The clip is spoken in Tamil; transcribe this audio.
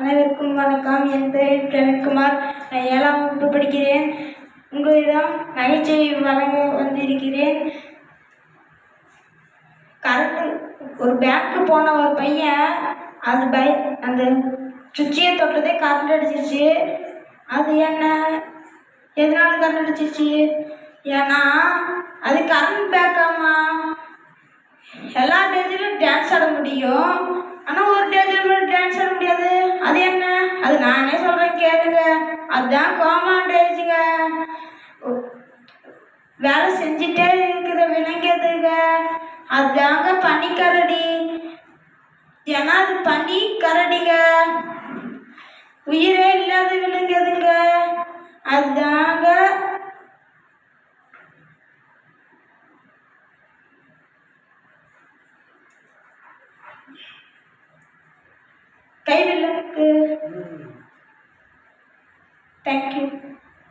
அனைவருக்கும் வணக்கம். என் பெயர் பிரவீன்குமார் நான் ஏழாம் வகுப்பு படிக்கிறேன். உங்களிடம் நகைச்சுவை வழங்க வந்திருக்கிறேன். கரண்ட் ஒரு பேங்க்கு போன ஒரு பையன் அது பய அந்த சுச்சியை தொட்டதே கரண்ட் அடிச்சிருச்சு. அது என்ன? எதனால கரண்ட் அடிச்சிருச்சு? ஏன்னா அது கரண்ட் பேக்காமா எல்லா டேஜிலும் டான்ஸ் ஆட முடியும். ஆனால் ஒரு டேஜில் மட்டும் டான்ஸ் ஆட முடியாது அது என்ன அது நானே சொல்கிறேன் கேளுங்க அதுதான் கோமாண்டேஜுங்க வேலை செஞ்சுட்டே இருக்கிற விலங்கியதுங்க அதுதாங்க பனி கரடி. ஏன்னா அது பனி கரடிங்க. உயிரே இல்லாத விலங்குதுங்க. அதுதாங்க கை Thank you.